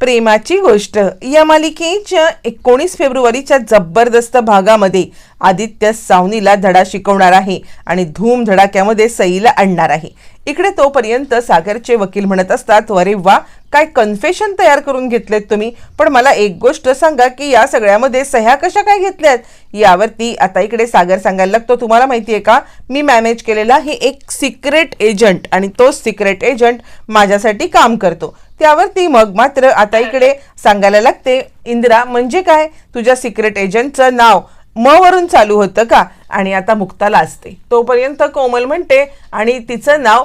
प्रेमाची गोष्ट. या मालिकेच्या एकोणीस फेब्रुवारीच्या जबरदस्त भागामध्ये आदित्य सावनीला धडा शिकवणार आहे आणि धूम धडाक्यामध्ये सईला आणणार आहे. इकडे तोपर्यंत सागरचे वकील म्हणत असतात अरे वा काय कन्फेशन तयार करून घेतलेत तुम्ही? पण मला एक गोष्ट सांगा की या सगळ्यामध्ये सह्या कशा काय घेतल्यात? यावरती आता इकडे सागर सांगायला लागतो तुम्हाला माहिती आहे का? मी मॅनेज केलेला हे एक सिक्रेट एजंट आणि तो सिक्रेट एजंट माझ्यासाठी काम करतो. त्यावरती मग मात्र आता इकडे सांगायला लागते इंदिरा म्हणजे काय? तुझ्या सिक्रेट एजंटचं नाव म वरून चालू होतं का? आणि आता मुक्ताला असते. तोपर्यंत कोमल म्हणते आणि तिचं नाव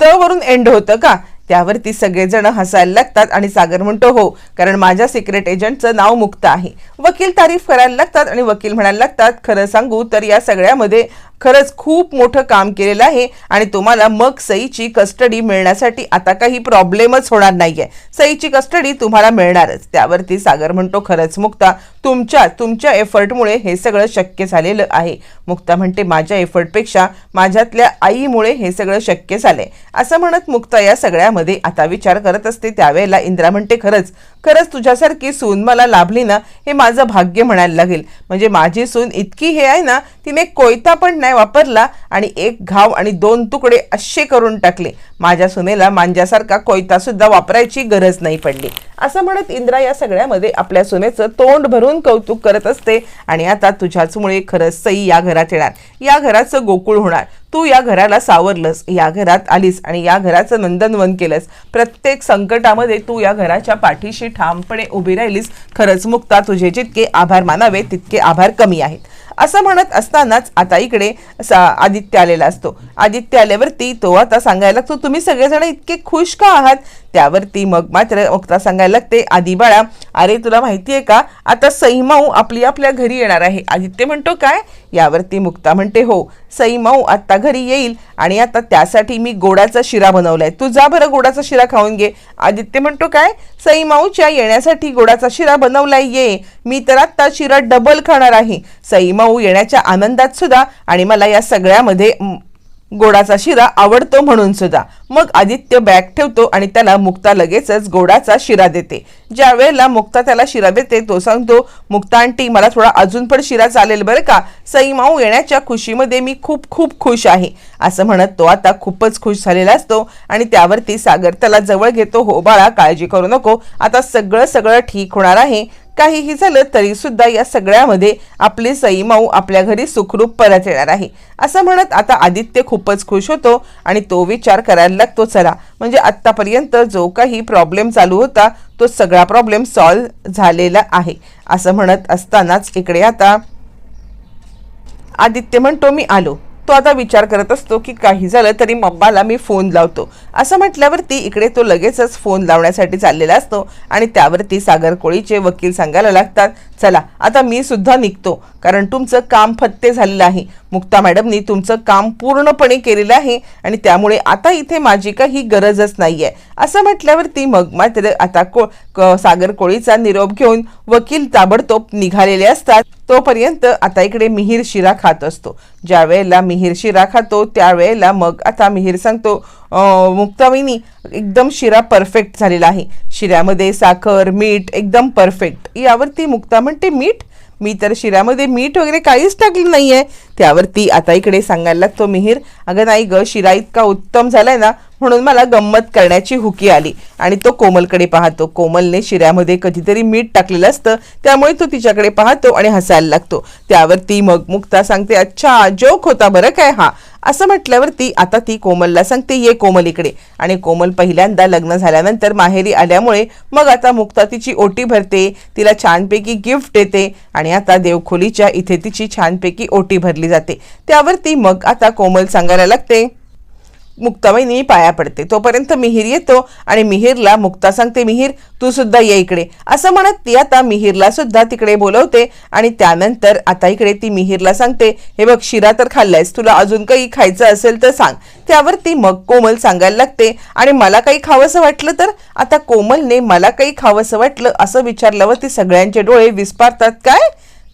त वरून एंड होतं का? त्यावरती सगळेजण हसायला लागतात आणि सागर म्हणतो हो कारण माझ्या सिक्रेट एजंटचं नाव मुक्त आहे. वकील तारीफ करायला लागतात आणि वकील म्हणायला लागतात खरं सांगू तर या सगळ्यामध्ये खरंच खूप मोठं काम केलेलं आहे आणि तुम्हाला मग सईची कस्टडी मिळण्यासाठी आता काही प्रॉब्लेमच होणार नाहीये. सईची कस्टडी तुम्हाला मिळणारच. त्यावरती सागर म्हणतो खरंच मुक्ता तुमच्या तुमच्या एफर्टमुळे हे सगळं शक्य झालेलं आहे. मुक्ता म्हणते माझ्या एफर्टपेक्षा माझ्यातल्या आईमुळे हे सगळं शक्य झालंय. असं म्हणत मुक्ता या सगळ्यामध्ये आता विचार करत असते. त्यावेळेला इंद्रा म्हणते खरंच खरंच तुझ्यासारखी सून मला लाभली ना हे माझं भाग्य म्हणायला लागेल. म्हणजे माझी सून इतकी हे आहे ना तिने कोयता पण नाही वापरला आणि एक घाव आणि दोन तुकडे असे करून टाकले. माझ्या सुनेला मांज्यासारखा कोयता सुद्धा वापरायची गरज नाही पडली. असं म्हणत इंद्रा या सगळ्यामध्ये आपल्या सुनेचं तोंड भरून कौतुक करत असते आणि आता तुझ्याचमुळे खरंच सई या घरात येणार. या घराचं गोकुळ होणार. तू या घराला सावरलंस. या घरात आलीस आणि या घराचं नंदनवन केलंस. प्रत्येक संकटामध्ये तू या घराच्या पाठीशी ठामपणे उभी राहिलीस. खरंच मुक्ता तुझे जितके आभार मानावे तितके आभार कमी आहेत. असं म्हणत असतानाच आता इकडे आदित्य आलेला असतो. आदित्य आल्यावरती तो आता सांगायला लागतो तुम्ही सगळेजण इतके खुश का आहात? त्यावरती मग मात्र मुक्ता सांगायला लागते आधी बाळा अरे तुला माहिती आहे का? आता सईमाऊ आपली आपल्या घरी येणार आहे. आदित्य म्हणतो काय? यावरती मुक्ता म्हणते हो सईमाऊ आत्ता घरी येईल आणि आता त्यासाठी मी गोडाचा शिरा बनवलाय. तू जा बरं गोडाचा शिरा खाऊन घे. आदित्य म्हणतो काय? सईमाऊच्या येण्यासाठी गोडाचा शिरा बनवलाय ये. मी तर आत्ता शिरा डबल खाणार आहे. सईमाऊ येण्याच्या आनंदात सुद्धा आणि मला या सगळ्यामध्ये गोडाचा शिरा आवडतो म्हणून सुद्धा. मग आदित्य बॅग ठेवतो आणि त्याला मुक्ता लगेचच गोडाचा शिरा देते. ज्या वेळेला मुक्ता त्याला शिरा देते तो सांगतो मुक्ता आंटी मला थोडा अजून पण शिरा चालेल बरं का? सई माऊ येण्याच्या खुशीमध्ये मी खूप खूप खुश आहे. असं म्हणत तो आता खूपच खुश झालेला असतो आणि त्यावरती सागर त्याला जवळ घेतो हो बाळा काळजी करू नको. आता सगळं सगळं ठीक होणार आहे. काहीही झालं तरी सुद्धा या सगळ्यामध्ये आपली सई माऊ आपल्या घरी सुखरूप परत येणार आहे. असं म्हणत आता आदित्य खूपच खुश होतो आणि तो विचार करायला लागतो चला म्हणजे आत्तापर्यंत जो काही प्रॉब्लेम चालू होता तो सगळा प्रॉब्लेम सॉल्व्ह झालेला आहे. असं म्हणत असतानाच इकडे आता आदित्य म्हणतो मी आलो. तो आता विचार करत असतो की काही झालं तरी मम्माला मी फोन लावतो. असं म्हटल्यावरती इकडे तो लगेचच फोन लावण्यासाठी चाललेला असतो आणि त्यावरती सागर कोळीचे वकील सांगायला लागतात चला आता मी सुद्धा निघतो. कारण तुमचं काम फत्ते झालेलं आहे. मुक्ता मॅडमनी तुमचं काम पूर्णपणे केलेलं आहे आणि त्यामुळे आता इथे माझी काही गरजच नाही आहे असं म्हटल्यावरती मग मात्र आता को क- सागर कोळीचा निरोप घेऊन वकील ताबडतोब निघालेले असतात. तोपर्यंत आता इकडे मिहीर शिरा खात असतो. ज्या वेळेला मिहीर शिरा खातो त्यावेळेला मग आता मिहीर सांगतो मुक्तावीनी मुक्ताविनी एकदम शिरा परफेक्ट झालेला आहे. शिऱ्यामध्ये साखर मीठ एकदम परफेक्ट. यावरती मुक्ता म्हणते मीठ मी तर शिऱ्यामध्ये मीठ वगैरे काहीच टाकलं नाहीये. त्यावरती आता इकडे सांगायला लागतो मिहीर अगं नाही ग शिरा इतका उत्तम झालाय ना म्हणून मला गंमत करण्याची हुकी आली. आणि तो कोमलकडे पाहतो. कोमलने शिऱ्यामध्ये कधीतरी मीठ टाकलेलं असतं त्यामुळे तो तिच्याकडे पाहतो आणि हसायला लागतो. त्यावरती मग मुक्ता सांगते अच्छा जोक होता बरं काय हा? असं म्हटल्यावरती आता ती कोमलला सांगते ये कोमल इकडे. आणि कोमल पहिल्यांदा लग्न झाल्यानंतर माहेरी आल्यामुळे मग आता मुक्ता तिची ओटी भरते तिला छानपैकी गिफ्ट देते आणि आता देवखोलीच्या इथे तिची छानपैकी ओटी भरली जाते. त्यावरती मग आता कोमल सांगायला लागते मुक्ताबाईंनी पाया पडते. तोपर्यंत मिहीर येतो आणि मिहीरला मुक्ता सांगते मिहीर तू सुद्धा ये इकडे. असं म्हणत ती आता मिहीरला सुद्धा तिकडे बोलवते आणि त्यानंतर आता इकडे ती मिहीरला सांगते हे बघ शिरा तर खाल्लायस तुला अजून काही खायचं असेल तर सांग. त्यावर ती मग कोमल सांगायला लागते आणि मला काही खावंसं वाटलं तर? आता कोमलने मला काही खावंसं वाटलं असं विचारल्यावर ती सगळ्यांचे डोळे विस्पारतात. काय?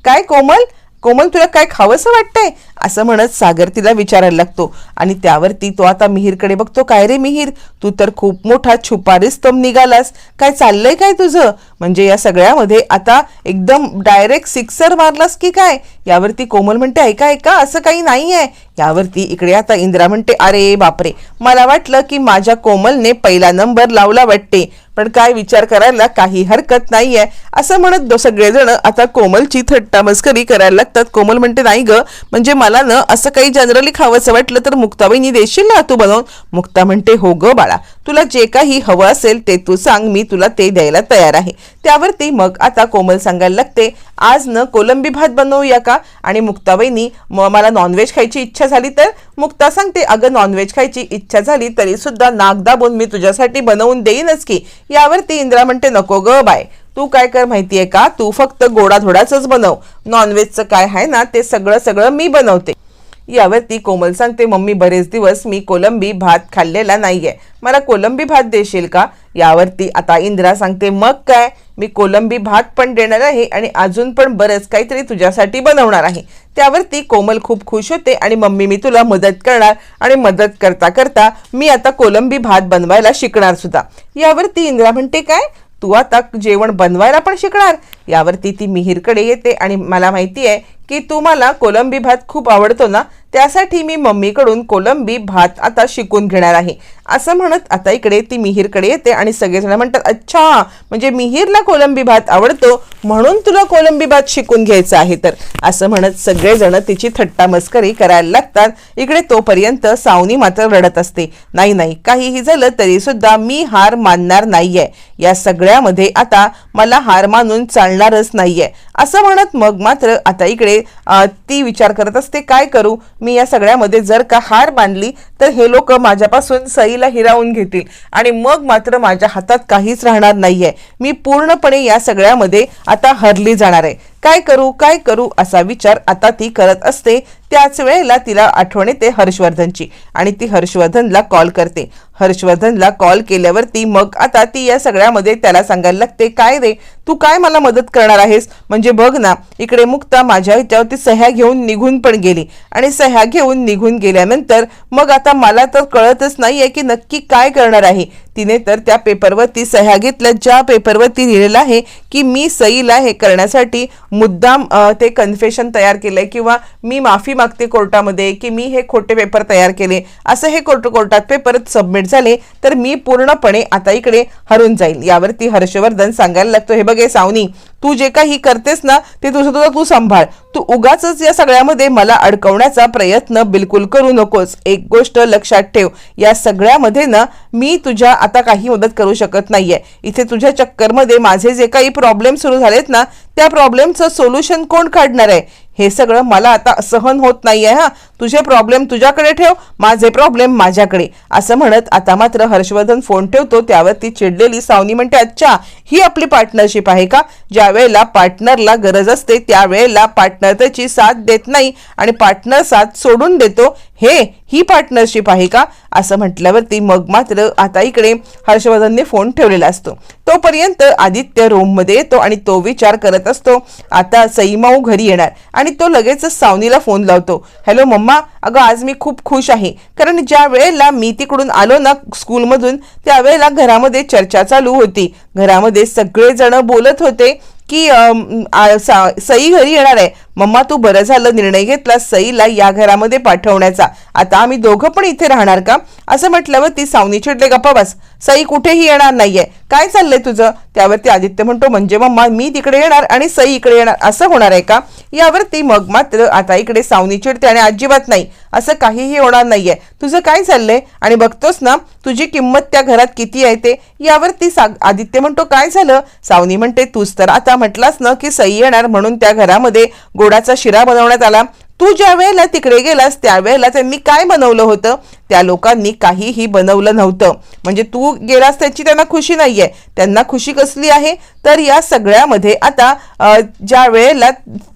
काय कोमल? कोमल तुला काय खावंसं वाटतंय? असं म्हणत सागर तिला विचारायला लागतो. आणि त्यावरती तो आता मिहीरकडे बघतो काय रे मिहीर? तू तर खूप मोठा छुपारीस तम निघालास. काय चाललंय काय तुझं? म्हणजे या सगळ्यामध्ये आता एकदम डायरेक्ट सिक्सर मारलास की काय? यावरती कोमल म्हणते ऐका ऐका असं काही नाही आहे यावरती इकडे आता इंदिरा म्हणते अरे बापरे मला वाटलं की माझ्या कोमलने पहिला नंबर लावला वाटते. पण काय विचार करायला काही हरकत नाहीये. असं म्हणत सगळेजण आता कोमलची थट्टा मस्करी करायला लागतात. कोमल म्हणते नाही ग म्हणजे मला ना असं काही जनरली खावंसं वाटलं तर मुक्ताबाईनी देशील ना तू बनवून? मुक्ता म्हणते हो ग बाळा तुला जे काही हवं असेल ते तू सांग मी तुला ते द्यायला तयार आहे. त्यावरती मग आता कोमल सांगायला लागते आज न कोलंबी भात बनवूया का? आणि मुक्ताबाईनी मला नॉनव्हेज खायची इच्छा झाली तर? मुक्ता सांगते अगं नॉनव्हेज खायची इच्छा झाली तरी सुद्धा नाक दाबून मी तुझ्यासाठी बनवून देईनच की. यावरती इंदिरा म्हणते नको ग बाय. तू काय कर माहितीये का? तू फक्त गोडा धोडाच बनव नॉनव्हेजचं काय आहे ना ते सगळं सगळं मी बनवते. यावरती कोमल सांगते मम्मी बरेच दिवस मी कोलंबी भात खाल्लेला नाहीये. मला कोलंबी भात देशील का? यावरती आता इंदिरा सांगते मग काय? मी कोलंबी भात पण देणार आहे आणि अजून पण बरंच काहीतरी तुझ्यासाठी बनवणार आहे. त्यावरती कोमल खूप खुश होते आणि मम्मी मी तुला मदत करणार आणि मदत करता करता मी आता कोलंबी भात बनवायला शिकणार सुद्धा. यावरती इंदिरा म्हणते काय? तू आता जेवण बनवायला पण शिकणार? यावरती ती मिहीरकडे येते आणि मला माहिती आहे की तू मला कोलंबी भात खूप आवडतो ना त्यासाठी मी मम्मीकडून कोलंबी भात आता शिकून घेणार आहे. असं म्हणत आता इकडे ती मिहीरकडे येते आणि सगळेजण म्हणतात अच्छा म्हणजे मिहीरला कोलंबी भात आवडतो म्हणून तुला कोलंबी भात शिकून घ्यायचं आहे तर. असं म्हणत सगळेजण तिची थट्टा मस्करी करायला लागतात. इकडे तोपर्यंत सावनी मात्र रडत असते. नाही नाही काहीही झालं तरी सुद्धा मी हार मानणार नाहीये. या सगळ्यामध्ये आता मला हार मानून चालणारच नाहीये. असं म्हणत मग मात्र आता इकडे ती विचार करत असते काय करू? मी या सगळ्यामध्ये जर का हार मानली तर हे लोक माझ्यापासून सईला हिरावून घेतील. आणि मग मात्र माझ्या हातात काहीच राहणार नाहीये. मी पूर्णपणे या सगळ्यामध्ये आता हरली जाणार आहे. काय करू काय करू असा विचार आता ती करत असते. त्याच वेळेला तिला आठवण येते हर्षवर्धनची. आणि ती हर्षवर्धनला कॉल करते. हर्षवर्धनला कॉल केल्यावरती मग आता ती या सगळ्यामध्ये त्याला सांगायला लागते. काय रे? तू काय मला मदत करणार आहेस? म्हणजे बघ ना इकडे मुक्ता माझ्या ह्याच्यावरती सह्या घेऊन निघून पण गेली. आणि सह्या घेऊन निघून गेल्यानंतर मग आता मला तर कळतच नाहीये की नक्की काय करणार आहे. तिने तर त्या पेपरवरती सह्या घेतल्या. ज्या पेपरवरती लिहिलेलं आहे की मी सईला हे करण्यासाठी मुद्दाम ते कन्फेशन तयार केलंय किंवा मी माफी मागते कोर्टामध्ये की मी हे खोटे पेपर तयार केले. असं हे कोर्ट कोर्टात पेपर सबमिट झाले तर मी पूर्णपणे आता इकडे हरून जाईल. यावरती हर्षवर्धन सांगायला लागतो. हे बघे सावनी तू जे काही करतेस ना ते तुझं तुझं तू सांभाळ. तू उगाच या सगळ्यामध्ये मला अडकवण्याचा प्रयत्न बिलकुल करू नकोस. एक गोष्ट लक्षात ठेव या सगळ्यामध्ये ना मी तुझ्या आता काही मदत करू शकत नाहीये. इथे तुझ्या चक्करमध्ये माझे जे काही प्रॉब्लेम सुरू झालेत ना त्या प्रॉब्लेमचं सोल्युशन कोण काढणार आहे? हे सगळं मला आता सहन होत नाहीये हा. तुझे प्रॉब्लेम तुझ्याकडे ठेव माझे प्रॉब्लेम माझ्याकडे. असं म्हणत आता मात्र हर्षवर्धन फोन ठेवतो त्यावर ती चिडलेली सावनी म्हणते अच्छा ही आपली पार्टनरशिप आहे का? ज्या वेळेला पार्टनरला गरज असते त्यावेळेला पार्टनर त्याची साथ देत नाही आणि पार्टनर साथ सोडून देतो हे ही पार्टनरशिप आहे का? असं म्हटल्यावरती मग मात्र आता इकडे हर्षवर्धनने फोन ठेवलेला असतो. तोपर्यंत आदित्य रोममध्ये येतो आणि तो विचार करत असतो आता सईमाऊ घरी येणार आणि तो लगेचच सावनीला फोन लावतो. हॅलो मम्मा अगं आज मी खूप खुश आहे. कारण ज्या वेळेला मी तिकडून आलो ना स्कूलमधून त्यावेळेला घरामध्ये चर्चा चालू होती. घरामध्ये सगळेजण बोलत होते की सई घरी येणार आहे. मम्मा तू बरं झालं निर्णय घेतला सईला या घरामध्ये पाठवण्याचा. आता आम्ही दोघं पण इथे राहणार का? असं म्हटल्यावर ती सावनी चिडले गप्पा बस. सई कुठेही येणार नाहीये. काय चाललंय तुझं? त्यावरती आदित्य म्हणतो म्हणजे मम्मा मी तिकडे येणार आणि सई इकडे येणार. असं होणार आहे का? यावरती मग मात्र आता इकडे सावनी चिडते आणि अजिबात नाही. असं काहीही होणार नाहीये. तुझं काय चाललंय? आणि बघतोस ना तुझी किंमत त्या घरात किती आहे ते? यावरती सा आदित्य म्हणतो काय झालं? सावनी म्हणते तूच तर आता म्हटलास ना की सई येणार म्हणून त्या घरामध्ये गोडाचा शिरा बनवण्यात आला. तू ज्या वेळेला तिकडे गेलास त्यावेळेला त्यांनी काय बनवलं होतं? त्या लोकांनी काहीही बनवलं नव्हतं. म्हणजे तू गेलास त्याची त्यांना खुशी नाही आहे त्यांना खुशी कसली आहे? तर या सगळ्यामध्ये आता ज्या वेळेला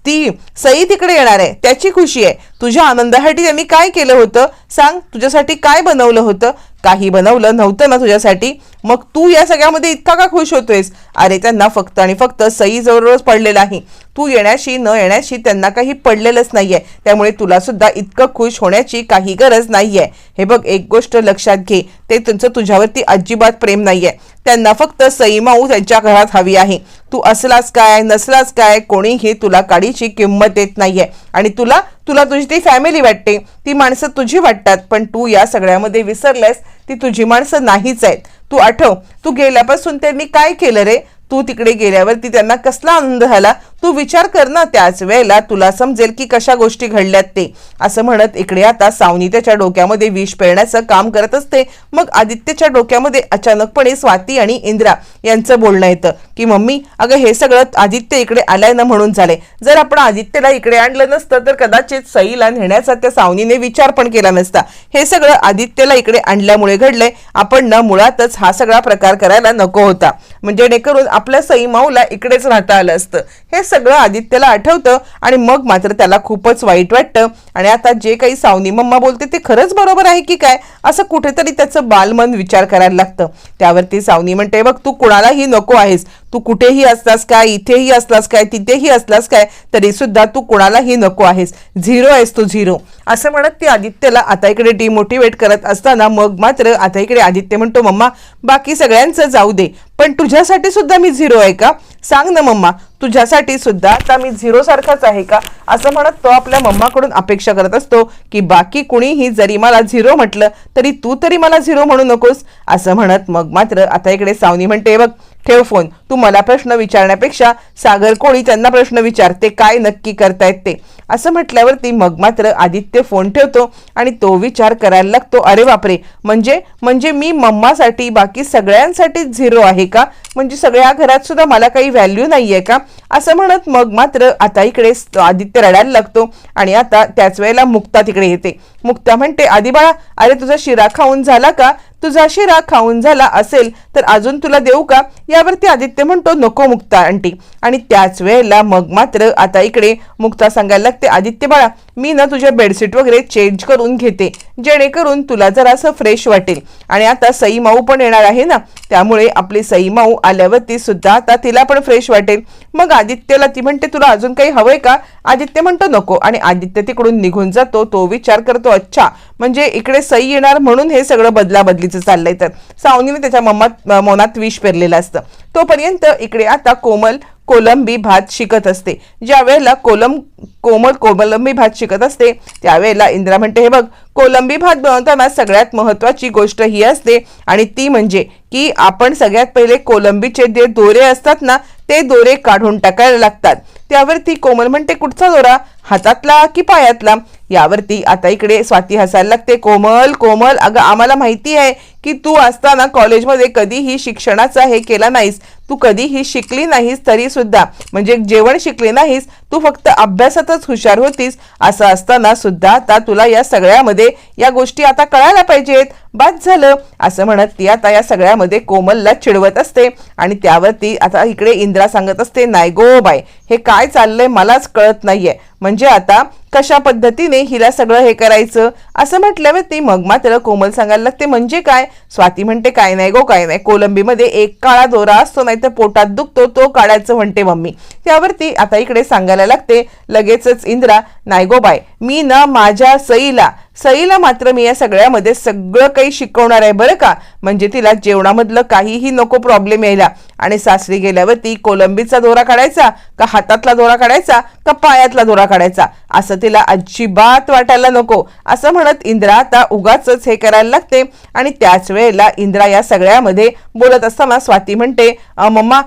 ती सई तिकडे येणार आहे त्याची खुशी आहे. तुझ्या आनंदासाठी त्यांनी काय केलं होतं? सांग तुझ्यासाठी काय बनवलं होतं? काही बनवलं नव्हतं ना तुझ्यासाठी. मग तू या सगळ्यामध्ये इतका का खुश होतोयस? अरे त्यांना फक्त आणि फक्त सई जवळच पडलेला आहे. तू येण्याशी न येण्याशी त्यांना काही पडलेलंच नाहीये. त्यामुळे तुला सुद्धा इतकं खुश होण्याची काही गरज नाहीये. हे बघ एक गोष्ट लक्षात घे. ते तुमचं तुझ्यावरती अजिबात प्रेम नाहीये. त्यांना फक्त सई माऊ त्यांच्या घरात हवी आहे. तू असलास काय नसलास काय कोणीही तुला काडीची किंमत देत नाहीये. आणि तुला तुला तुझी ती फॅमिली वाटते. ती माणसं तुझी वाटतात. पण तू या सगळ्यामध्ये विसरल्यास ती तुझी माणसं नाहीच आहेत. तू आठव तू गेल्यापासून त्यांनी काय केलं रे? तू तिकडे गेल्यावरती त्यांना कसला आनंद झाला? तू विचार कर ना त्याच वेळेला तुला समजेल की कशा गोष्टी घडल्यात ते. असं म्हणत इकडे आता सावनी त्याच्या डोक्यामध्ये विष पेरण्याचं काम करत असते. मग आदित्यच्या डोक्यामध्ये अचानकपणे स्वाती आणि इंद्रा यांचं बोलणं येतं की मम्मी अगं हे सगळं आदित्य इकडे आलाय ना म्हणून झालंय. जर आपण आदित्यला इकडे आणलं नसतं तर कदाचित सईला नेण्याचा त्या सावनीने विचार पण केला नसता. हे सगळं आदित्यला इकडे आणल्यामुळे घडलंय. आपण ना मुळातच हा सगळा प्रकार करायला नको होता. म्हणजे जेणेकरून आपल्या सई माऊला इकडेच राहता आलं असतं. हे सगळं आदित्यला आठवतं आणि मग मात्र त्याला खूपच वाईट वाटतं. आणि आता जे काही सावनी मम्मा बोलते ते खरंच बरोबर आहे की काय? असं कुठेतरी त्याचं बालमन विचार करायला लागतं. त्यावरती सावनी म्हणते बघ तू कुणालाही नको आहेस. तू कुठेही असलास काय इथेही असलास काय तिथेही असलास काय तरी सुद्धा तू कुणालाही नको आहेस. झिरो आहेस तू झिरो. असं म्हणत ती आदित्यला आता इकडे डिमोटिवेट करत असताना मग मात्र आता इकडे आदित्य म्हणतो मम्मा बाकी सगळ्यांचं जाऊ दे. पण तुझ्यासाठी सुद्धा मी झिरो आहे का? सांग ना मम्मा तुझ्यासाठी सुद्धा आता मी झिरो सारखाच आहे का? असं म्हणत तो आपल्या मम्माकडून अपेक्षा करत असतो की बाकी कुणीही जरी मला झिरो म्हटलं तरी तू तरी मला झिरो म्हणू नकोस. असं म्हणत मग मात्र आता इकडे सावनी म्हणते बघ ठेव फोन. तू मला प्रश्न विचारण्यापेक्षा सागर कोळी त्यांना प्रश्न विचारते? काय नक्की करतायत ते? असं म्हटल्यावरती मग मात्र आदित्य फोन ठेवतो आणि तो विचार करायला लागतो अरे बापरे! म्हणजे म्हणजे मी मम्मासाठी बाकी सगळ्यांसाठी झिरो आहे का? म्हणजे सगळ्या घरात सुद्धा मला काही व्हॅल्यू नाही आहे का? असं म्हणत मग मात्र आता इकडे आदित्य रडायला लागतो आणि आता त्याच वेळेला मुक्ता तिकडे येते. मुक्ता म्हणते आधी बाळा अरे तुझा शिरा खाऊन झाला का? तुझा शिरा खाऊन झाला असेल तर अजून तुला देऊ का? यावरती आदित्य म्हणतो नको मुक्ता आंटी. आणि त्याच वेळेला मग मात्र आता इकडे मुक्ता सांगायला ते आदित्य बाळा मी ना तुझ्या बेडशीट वगैरे चेंज करून घेते. जेणेकरून तुला जरासं फ्रेश वाटेल. आणि आता सई माऊ पण येणार आहे ना त्यामुळे आपली सई माऊ आल्यावरती सुद्धा आता तिला पण फ्रेश वाटेल. मग आदित्यला ती म्हणते तुला अजून काही हवंय का? आदित्य म्हणतो नको. आणि आदित्य तिकडून निघून जातो तो विचार करतो अच्छा म्हणजे इकडे सई येणार म्हणून हे सगळं बदलाबदलीचं चाललंय तर. सावनीने त्याच्या मम्मात मनात विष पेरलेलं असतं. तोपर्यंत इकडे आता कोमल कोलंबी भात शिकत असते. ज्या वेळेला कोलम कोमल कोलंबी भात शिकत असते. त्यावेळेला इंदिरा म्हणते हे बघ कोलंबी भात बनवताना सगळ्यात महत्वाची गोष्ट ही असते. आणि ती म्हणजे की आपण सगळ्यात पहिले कोलंबीचे जे दोरे असतात ना ते दोरे काढून टाकायला लागतात. त्यावरती कोमल म्हणते कुठचा दोरा? हातातला की पायातला? यावरती आता इकडे स्वाती हसायला लागते कोमल कोमल अगं आम्हाला माहिती आहे की तू असताना कॉलेजमध्ये कधीही शिक्षणाचा हे केला नाहीस. तू कधीही शिकली नाहीस तरी सुद्धा. म्हणजे जेवण शिकली नाहीस तू फक्त अभ्यासातच हुशार होतीस असं असताना सुद्धा आता तुला या सगळ्यामध्ये या गोष्टी आता कळायला पाहिजेत. बाद झालं असं म्हणत ती आता या सगळ्यामध्ये कोमलला चिडवत असते आणि त्यावर ती आता इकडे इंद्रा सांगत असते नाही गो बाय हे काय चाललंय मलाच कळत नाहीये. म्हणजे आता कशा पद्धतीने हिला सगळं हे करायचं? असं म्हटल्यावर ती मग मात्र कोमल सांगायला लागते म्हणजे काय? स्वाती म्हणते काय नाही गो काय नाही. कोलंबीमध्ये एक काळा दोरा असतो नाही तर पोटात दुखतो तो काढायचं म्हणते मम्मी. त्यावरती आता इकडे सांगायला लागते लगेचच इंद्रा नायगोबाय गो बाय मी ना माझ्या सईला सईला मात्र मी या सगळ्यामध्ये सगळं काही शिकवणार आहे बरं का? म्हणजे तिला जेवणामधलं काहीही नको प्रॉब्लेम यायला. आणि सासरी गेल्यावरती कोलंबीचा दोरा काढायचा का हातातला दोरा काढायचा का पायातला दोरा काढायचा? असं तिला अजिबात वाटायला नको. असं म्हणत इंद्रा आता उगाच हे करायला लागते. आणि त्याच वेळेला इंद्रा या सगळ्यामध्ये बोलत असताना स्वाती म्हणते मम्मा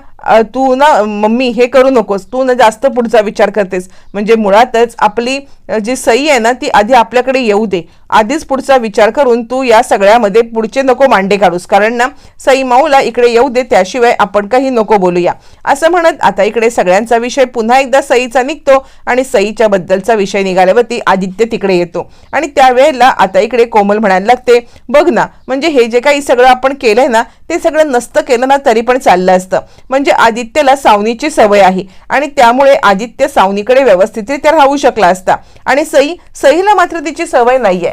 तू ना मम्मी हे करू नकोस. तू ना जास्त पुढचा विचार करतेस. म्हणजे मुळातच आपली जी सई आहे ना ती आधी आपल्याकडे येऊ दे. आधीच पुढचा विचार करून तू या सगळ्यामध्ये पुढचे नको मांडे काढूस. कारण ना सई माऊला इकडे येऊ दे त्याशिवाय आपण काही नको बोलूया. असं म्हणत आता इकडे सगळ्यांचा विषय पुन्हा एकदा सईचा निघतो आणि सईच्या बद्दलचा विषय निघाल्यावरती आदित्य तिकडे येतो. आणि त्यावेळेला आता इकडे कोमल म्हणायला लागते बघ ना म्हणजे हे जे काही सगळं आपण केलंय ना ते सगळं नसतं केलं ना तरी पण चाललं असतं. म्हणजे आदित्यला सावनीची सवय आहे आणि त्यामुळे आदित्य सावनीकडे व्यवस्थितरित्या राहू शकला असता. आणि सई सईला मात्र तिची सवय नाहीये.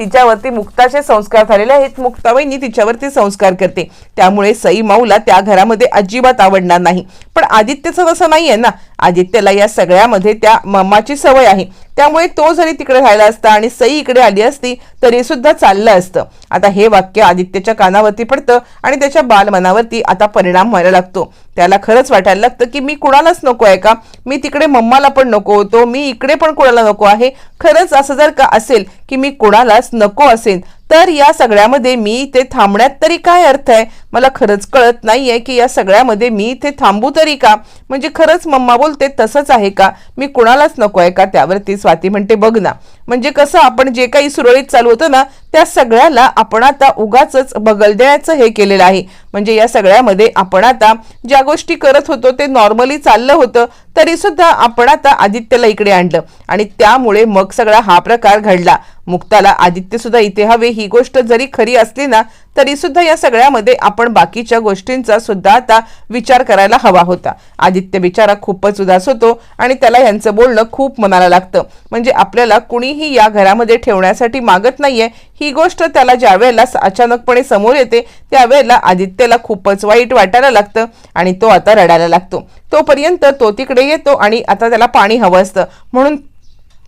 तिच्यावरती मुक्ताचे संस्कार झालेले आहेत. मुक्ताबाईंनी तिच्यावरती संस्कार करते. त्यामुळे सई माऊला त्या घरामध्ये अजिबात आवडणार नाही. पण आदित्यचं तसं नाहीये ना. आदित्यला या सगळ्यामध्ये त्या मम्माची सवय आहे. त्यामुळे तो जरी तिकडे राहिला असता आणि सई इकडे आली असती तरी सुद्धा चाललं असतं. आता हे वाक्य आदित्यच्या कानावरती पडतं आणि त्याच्या बालमनावरती आता परिणाम व्हायला लागतो. त्याला खरंच वाटायला लागतं की मी कुणालाच नको आहे का? मी तिकडे मम्माला पण नको होतो. मी इकडे पण कुणाला नको आहे? खरंच असं जर का असेल की मी कुणालाच नको असेल तर या सगळ्यामध्ये मी इथे थांबण्यात तरी काय अर्थ आहे? मला खरंच कळत नाहीये की या सगळ्यामध्ये मी इथे थांबू तरी का? म्हणजे खरंच मम्मा बोलते तसंच आहे का? मी कुणालाच नको आहे का? त्यावरती स्वाती म्हणते बघ ना. म्हणजे कसं आपण जे काही सुरळीत चालू होतं ना त्या सगळ्याला आपण आता उगाच बगल देण्याचं हे केलेलं आहे. म्हणजे या सगळ्यामध्ये आपण आता ज्या गोष्टी करत होतो ते नॉर्मली चाललं होतं तरी सुद्धा आपण आता आदित्यला इकडे आणलं. आणि त्यामुळे मग सगळा हा प्रकार घडला. मुक्ताला आदित्य सुद्धा इथे हवे ही गोष्ट जरी खरी असली ना तरी सुद्धा या सगळ्यामध्ये आपण बाकीच्या गोष्टींचा सुद्धा आता विचार करायला हवा होता. आदित्य बिचारा खूपच उदास होतो आणि त्याला यांचं बोलणं खूप मनाला लागतं. म्हणजे आपल्याला कुणीही या घरामध्ये ठेवण्यासाठी मागत नाहीये. ही गोष्ट त्याला ज्या वेळेला अचानकपणे समोर येते त्यावेळेला आदित्यला खूपच वाईट वाटायला लागतं आणि तो आता रडायला लागतो. तोपर्यंत तो तिकडे येतो आणि आता त्याला पाणी हवं असतं. म्हणून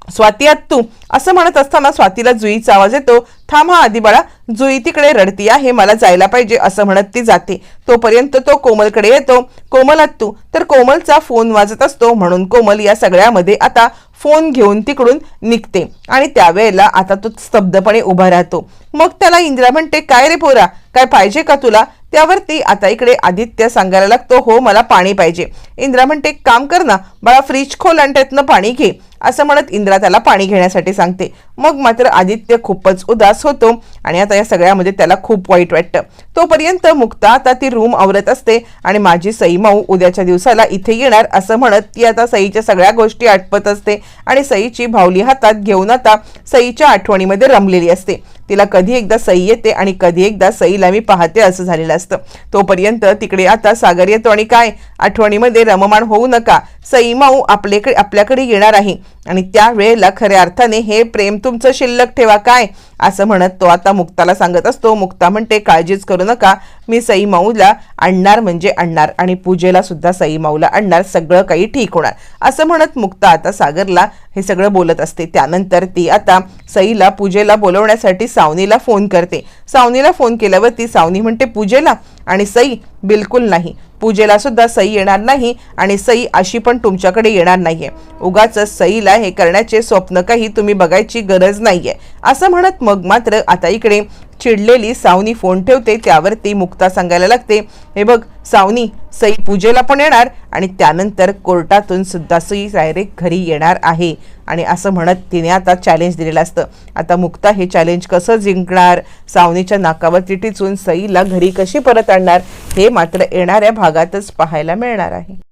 स्वाती आत्तू असं म्हणत असताना स्वातीला जुईचा आवाज येतो. थांब हा आधी बाळा जुई तिकडे रडती आहे मला जायला पाहिजे असं म्हणत ती जाते. तोपर्यंत तो कोमलकडे येतो. कोमल आत्तू तर कोमलचा फोन वाजत असतो म्हणून कोमल या सगळ्यामध्ये आता फोन घेऊन तिकडून निघते आणि त्यावेळेला आता तो स्तब्धपणे उभा राहतो. मग त्याला इंदिरा म्हणते काय रे पोरा काय पाहिजे का तुला? त्यावरती आता इकडे आदित्य सांगायला लागतो हो मला पाणी पाहिजे. इंद्रा म्हणते "एक काम कर ना बाळा फ्रीज खोल आणि त्यातनं पाणी घे. असं म्हणत इंद्रा त्याला पाणी घेण्यासाठी सांगते. मग मात्र आदित्य खूपच उदास होतो आणि आता या सगळ्यामध्ये त्याला खूप वाईट वाटतं. तोपर्यंत मुक्ता आता ती रूम आवरत असते आणि माझी सई माऊ उद्याच्या दिवसाला इथे येणार असं म्हणत ती आता सईच्या सगळ्या गोष्टी आटपत असते आणि सईची भावली हातात घेऊन आता सईच्या आठवणीमध्ये रमलेली असते. तिला कधी एकदा सई येते आणि कधी एकदा सईला मी पाहते असं झालेलं असतं. तोपर्यंत तिकडे आता सागर येतो आणि काय? आठवणीमध्ये रममाण होऊ नका. सई माऊ आपल्याकडे आपल्याकडे येणार आहे. आणि त्या वेळेला खऱ्या अर्थाने हे प्रेम तुमचं शिल्लक ठेवा काय? असं म्हणत तो आता मुक्ताला सांगत असतो. मुक्ता म्हणते काळजीच करू नका. मी सई माऊला आणणार म्हणजे आणणार आणि पूजेला सुद्धा सई माऊला आणणार. सगळं काही ठीक होणार. असं म्हणत मुक्ता आता सागरला हे सगळं बोलत असते. त्यानंतर ती आता सईला पूजेला बोलवण्यासाठी सावनीला फोन करते. सावनीला फोन केल्यावर ती सावनी म्हणते पूजेला. आणि सई बिलकुल नाही. पूजेला सुद्धा सई येणार नाही आणि सई अशी पण तुमच्याकडे येणार नाहीये. उगाच सईला हे करण्याचे स्वप्न काही तुम्ही बघायची गरज नाहीये. असं म्हणत मग मात्र आता इकडे चिडलेली सावनी फोन ठेवते त्यावर ती मुक्ता सांगायला लागते हे बघ सावनी सई पूजेला पण येणार आणि त्यानंतर कोर्टातून सुद्धा सई डायरेक्ट घरी येणार आहे. आणि असं म्हणत तिने आता चॅलेंज दिलेलं असतं. आता मुक्ता हे चॅलेंज कसं जिंकणार? सावनीच्या नाकावरती टिचून सईला घरी कशी परत आणणार? हे मात्र येणाऱ्या भागातच पाहायला मिळणार आहे.